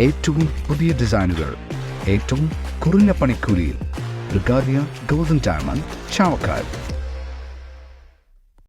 ഏറ്റവും പുതിയ ഡിസൈനുകൾ ഏറ്റവും കുറഞ്ഞ പണിക്കൂലിയിൽ. ബ്രിഗാദിയ golden diamond Chavakkad.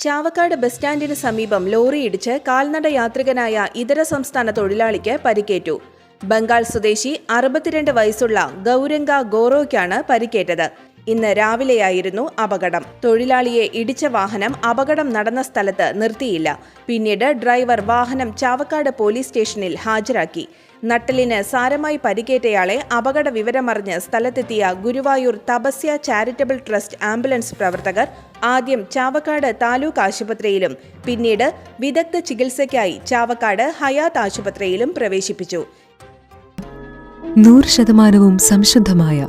Chavakkad bus സ്റ്റാൻഡിന് സമീപം ലോറിയിടിച്ച് കാൽനട യാത്രികനായ ഇതര സംസ്ഥാന തൊഴിലാളിക്ക് പരിക്കേറ്റു. ബംഗാൾ സ്വദേശി അറുപത്തിരണ്ട് വയസ്സുള്ള ഗൗരംഗ ഗോറോയ്ക്കാണ് പരിക്കേറ്റത്. ഇന്ന് രാവിലെയായിരുന്നു അപകടം. തൊഴിലാളിയെ ഇടിച്ച വാഹനം അപകടം നടന്ന സ്ഥലത്ത് നിർത്തിയില്ല. പിന്നീട് ഡ്രൈവർ വാഹനം ചാവക്കാട് പോലീസ് സ്റ്റേഷനിൽ ഹാജരാക്കി. നട്ടലിന് സാരമായി പരിക്കേറ്റയാളെ അപകട വിവരമറിഞ്ഞ് സ്ഥലത്തെത്തിയ Guruvayur Thapasya charitable trust ambulance പ്രവർത്തകർ ആദ്യം ചാവക്കാട് താലൂക്ക് ആശുപത്രിയിലും പിന്നീട് വിദഗ്ധ ചികിത്സയ്ക്കായി ചാവക്കാട് ഹയാത്ത് ആശുപത്രിയിലും പ്രവേശിപ്പിച്ചു. നൂറ് ശതമാനവും സംശുദ്ധമായ